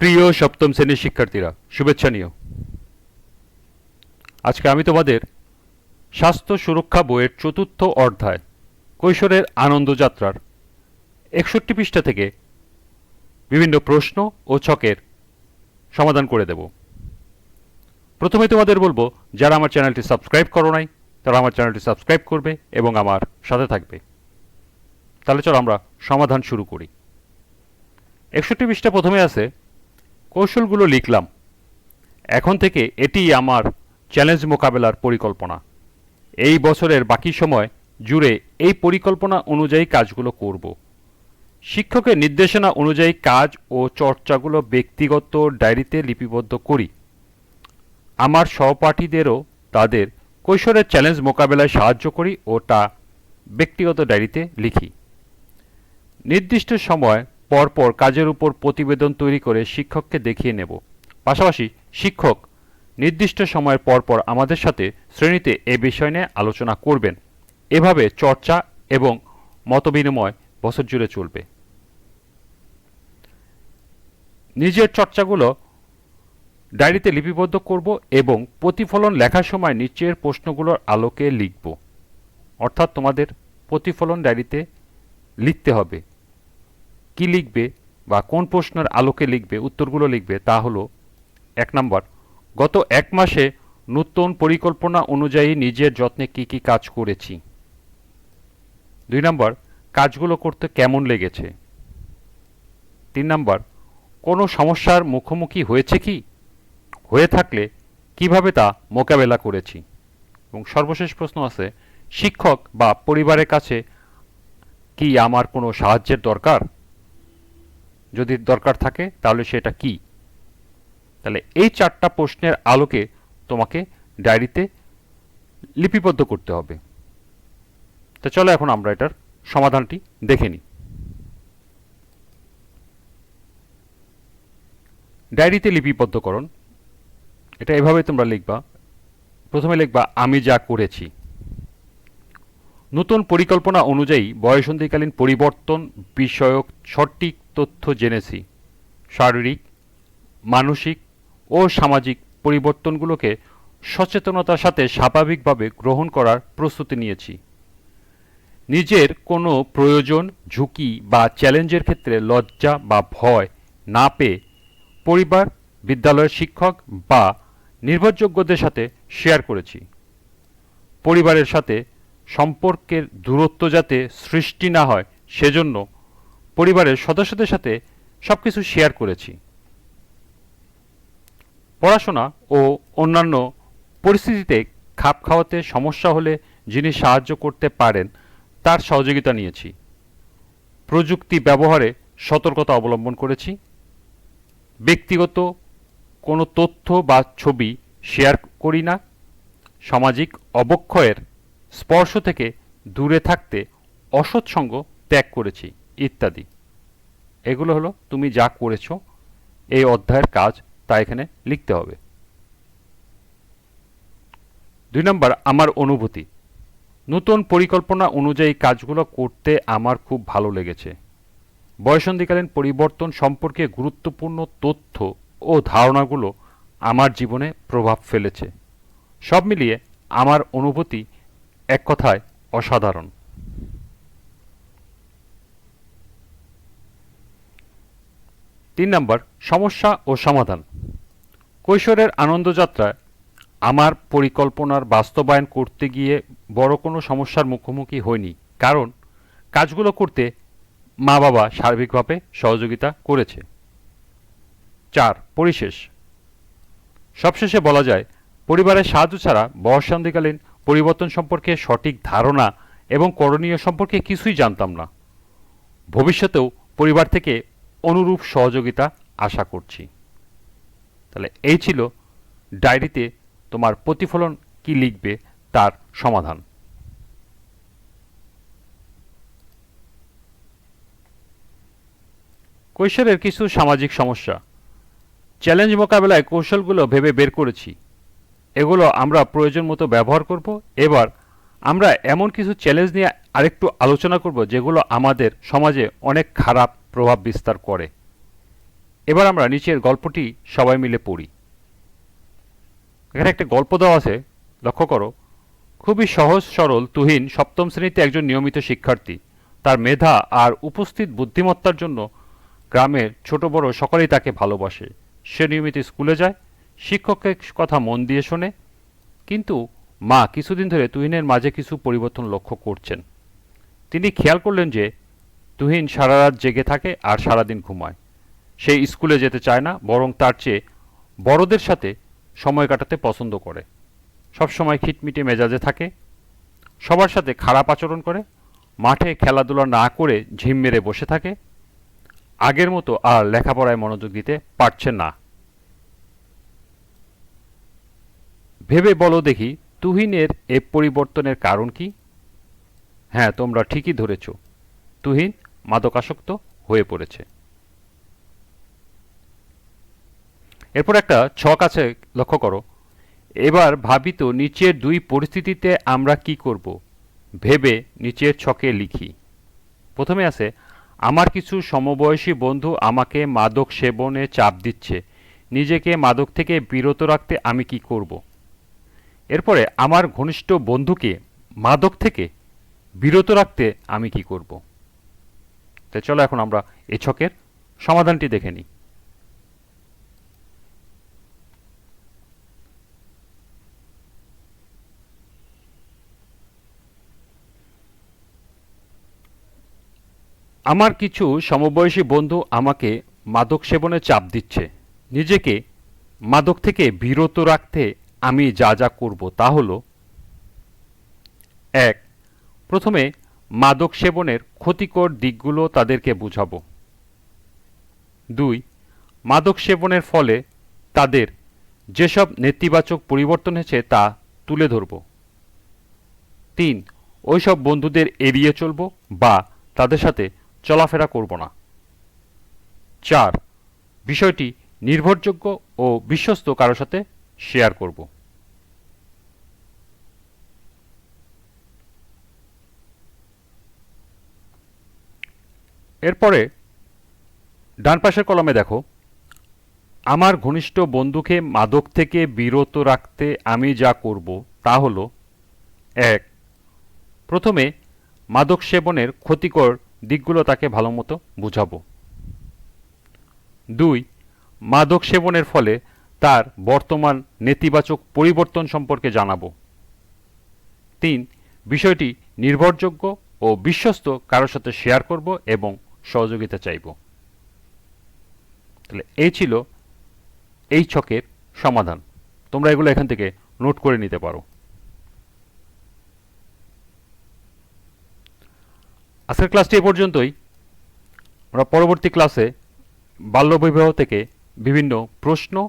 প্রিয় সপ্তম শ্রেণির শিক্ষার্থীরা, শুভেচ্ছা নিও। আজকে আমি তোমাদের স্বাস্থ্য সুরক্ষা বইয়ের চতুর্থ অধ্যায়, কৈশোরের আনন্দযাত্রার একষট্টি পৃষ্ঠা থেকে বিভিন্ন প্রশ্ন ও ছকের সমাধান করে দেব। প্রথমে তোমাদের বলব, যারা আমার চ্যানেলটি সাবস্ক্রাইব করো নাই, তারা আমার চ্যানেলটি সাবস্ক্রাইব করবে এবং আমার সাথে থাকবে। তাহলে চলো আমরা সমাধান শুরু করি। একষট্টি পৃষ্ঠা প্রথমে আছে কৌশলগুলো লিখলাম। এখন থেকে এটি আমার চ্যালেঞ্জ মোকাবেলার পরিকল্পনা। এই বছরের বাকি সময় জুড়ে এই পরিকল্পনা অনুযায়ী কাজগুলো করব। শিক্ষকের নির্দেশনা অনুযায়ী কাজ ও চর্চাগুলো ব্যক্তিগত ডায়েরিতে লিপিবদ্ধ করি। আমার সহপাঠীদেরও তাদের কৈশোরের চ্যালেঞ্জ মোকাবেলায় সাহায্য করি ও তা ব্যক্তিগত ডায়েরিতে লিখি। নির্দিষ্ট সময় পরপর কাজের উপর প্রতিবেদন তৈরি করে শিক্ষককে দেখিয়ে নেব। পাশাপাশি শিক্ষক নির্দিষ্ট সময়ের পরপর আমাদের সাথে শ্রেণীতে এ বিষয় নিয়ে আলোচনা করবেন। এভাবে চর্চা এবং মতবিনিময় বছর জুড়ে চলবে। নিজের চর্চাগুলো ডায়েরিতে লিপিবদ্ধ করব এবং প্রতিফলন লেখার সময় নিচের প্রশ্নগুলোর আলোকে লিখব। অর্থাৎ তোমাদের প্রতিফলন ডায়েরিতে লিখতে হবে। কি লিখবে বা কোন প্রশ্নের আলোকে লিখবে, উত্তরগুলো লিখবে, তা হলো এক নম্বর, গত এক মাসে নতুন পরিকল্পনা অনুযায়ী নিজের যত্নে কি কি কাজ করেছি। দুই নম্বর, কাজগুলো করতে কেমন লেগেছে। তিন নম্বর, কোনো সমস্যার মুখোমুখি হয়েছে কি? হয়ে থাকলে কীভাবে তা মোকাবেলা করেছি? এবং সর্বশেষ প্রশ্ন আছে, শিক্ষক বা পরিবারের কাছে কি আমার কোনো সাহায্যের দরকার? যদি দরকার থাকে, তাহলে সেটা কি? তাহলে এই চারটা প্রশ্নের আলোকে তোমাকে ডায়েরিতে লিপিবদ্ধ করতে হবে। তো চলো এখন আমরা এটার সমাধানটি দেখে নিই। ডায়েরিতে লিপিবদ্ধকরণ, এটা এভাবে তোমরা লিখবা। প্রথমে লিখবা, আমি যা করেছি। নতুন পরিকল্পনা অনুযায়ী বয়সন্ধিকালীন পরিবর্তন বিষয়ক সঠিক তথ্য জেনেছি। শারীরিক, মানসিক ও সামাজিক পরিবর্তনগুলোকে সচেতনতার সাথে স্বাভাবিকভাবে গ্রহণ করার প্রস্তুতি নিয়েছি। নিজের কোনো প্রয়োজন, ঝুঁকি বা চ্যালেঞ্জের ক্ষেত্রে লজ্জা বা ভয় না পেয়ে পরিবার, বিদ্যালয়ের শিক্ষক বা নির্ভরযোগ্যদের সাথে শেয়ার করেছি। পরিবারের সাথে সম্পর্কের দূরত্ব যাতে সৃষ্টি না হয়, সেজন্য পরিবারের সদস্যদের সাথে সব কিছু শেয়ার করেছি। পড়াশোনা ও অন্যান্য পরিস্থিতিতে খাপ খাওয়াতে সমস্যা হলে যিনি সাহায্য করতে পারেন, তার সহযোগিতা নিয়েছি। প্রযুক্তি ব্যবহারে সতর্কতা অবলম্বন করেছি। ব্যক্তিগত কোনো তথ্য বা ছবি শেয়ার করি না। সামাজিক অবক্ষয়ের স্পর্শ থেকে দূরে থাকতে অসৎসঙ্গ ত্যাগ করেছি, ইত্যাদি। এগুলো হলো তুমি যা করেছ, এই অধ্যায়ের কাজ, তা এখানে লিখতে হবে। দুই নম্বর, আমার অনুভূতি। নতুন পরিকল্পনা অনুযায়ী কাজগুলো করতে আমার খুব ভালো লেগেছে। বয়সন্ধিকালীন পরিবর্তন সম্পর্কে গুরুত্বপূর্ণ তথ্য ও ধারণাগুলো আমার জীবনে প্রভাব ফেলেছে। সব মিলিয়ে আমার অনুভূতি এক কথায় অসাধারণ। তিন নম্বর, সমস্যা ও সমাধান। কৈশোরের আনন্দযাত্রায় আমার পরিকল্পনার বাস্তবায়ন করতে গিয়ে বড় কোনো সমস্যার মুখোমুখি হয়নি কারণ কাজগুলো করতে মা বাবা সার্বিকভাবে সহযোগিতা করেছে। চার, পরিশেষ। সবশেষে বলা যায়, পরিবারের সাহায্য ছাড়া বয়ঃসন্ধিকালীন পরিবর্তন সম্পর্কে সঠিক ধারণা এবং করণীয় সম্পর্কে কিছুই জানতাম না। ভবিষ্যতেও পরিবার থেকে অনুরূপ সহযোগিতা আশা করছি। তাহলে এই ছিল ডায়েরিতে তোমার প্রতিফলন কি লিখবে তার সমাধান। কৈশোরের কিছু সামাজিক সমস্যা। চ্যালেঞ্জ মোকাবেলায় কৌশলগুলো ভেবে বের করেছি। এগুলো আমরা প্রয়োজন মতো ব্যবহার করব। এবার আমরা এমন কিছু চ্যালেঞ্জ নিয়ে আরেকটু আলোচনা করব, যেগুলো আমাদের সমাজে অনেক খারাপ প্রভাব বিস্তার করে। এবার আমরা নিচের গল্পটি সবাই মিলে পড়ি। এখানে একটা গল্প দেওয়া আছে, লক্ষ্য করো। খুবই সহজ, সরল, তুহিন সপ্তম শ্রেণীতে একজন নিয়মিত শিক্ষার্থী। তার মেধা আর উপস্থিত বুদ্ধিমত্তার জন্য গ্রামের ছোট বড় সকলেই তাকে ভালোবাসে। সে নিয়মিত স্কুলে যায় শিক্ষকের কথা মন দিয়ে শোনে, কিন্তু মা কিছুদিন ধরে তুহিনের মাঝে কিছু পরিবর্তন লক্ষ্য করছেন। তিনি খেয়াল করলেন যে তুহিন সারা রাত জেগে থাকে আর সারাদিন ঘুমায়। সে স্কুলে যেতে চায় না, বরং তার চেয়ে বড়দের সাথে সময় কাটাতে পছন্দ করে। সবসময় খিটমিটে মেজাজে থাকে, সবার সাথে খারাপ আচরণ করে, মাঠে খেলাধুলা না করে ঝিম মেরে বসে থাকে, আগের মতো আর লেখাপড়ায় মনোযোগ দিতে পারছে না। ভেবে বলো দেখি, তুহিনের এ পরিবর্তনের কারণ কি? হ্যাঁ তোমরা ঠিকই ধরেছ। তুহিন মাদকাসক্ত হয়ে পড়েছে। এরপর একটা ছক আছে, লক্ষ্য করো। এবার ভাবি তো নিচের দুই পরিস্থিতিতে আমরা কি করব? ভেবে নিচের ছকে লিখি। প্রথমে আছে, আমার কিছু সমবয়সী বন্ধু আমাকে মাদক সেবনে চাপ দিচ্ছে। নিজেকে মাদক থেকে বিরত রাখতে আমি কি করব? এরপরে আমার ঘনিষ্ঠ বন্ধুকে, মাদক থেকে বিরত রাখতে আমি কি করব? তো চলো এখন আমরা এ ছকের সমাধানটি দেখে নিই। আমার কিছু সমবয়সী বন্ধু আমাকে মাদক সেবনে চাপ দিচ্ছে। নিজেকে মাদক থেকে বিরত রাখতে আমি যা যা করব তা হল, এক, প্রথমে মাদক সেবনের ক্ষতিকর দিকগুলো তাদেরকে বুঝাবো। দুই, মাদক সেবনের ফলে তাদের যেসব নেতিবাচক পরিবর্তন হয়েছে তা তুলে ধরব। তিন, ওইসব বন্ধুদের এড়িয়ে চলব বা তাদের সাথে চলাফেরা করব না। চার, বিষয়টি নির্ভরযোগ্য ও বিশ্বস্ত কারোর সাথে শেয়ার করব। এরপরে, ডান পাশের কলমে দেখো, আমার ঘনিষ্ঠ বন্ধুকে মাদক থেকে বিরত রাখতে আমি যা করব তা হল, এক, প্রথমে মাদক সেবনের ক্ষতিকর দিকগুলো তাকে ভালো মতো বুঝাবো। দুই, মাদক সেবনের ফলে তার বর্তমান নেতিবাচক পরিবর্তন সম্পর্কে জানাব। তিন, বিষয়টি নির্ভরযোগ্য ও বিশ্বস্ত কারোর সাথে শেয়ার করব এবং সহযোগিতা চাইব। তাহলে এই ছিল এই ছকের সমাধান। তোমরা এগুলো এখান থেকে নোট করে নিতে পারো। আজকের ক্লাসটি এ পর্যন্তই। আমরা পরবর্তী ক্লাসে বাল্যবিবাহ থেকে বিভিন্ন প্রশ্ন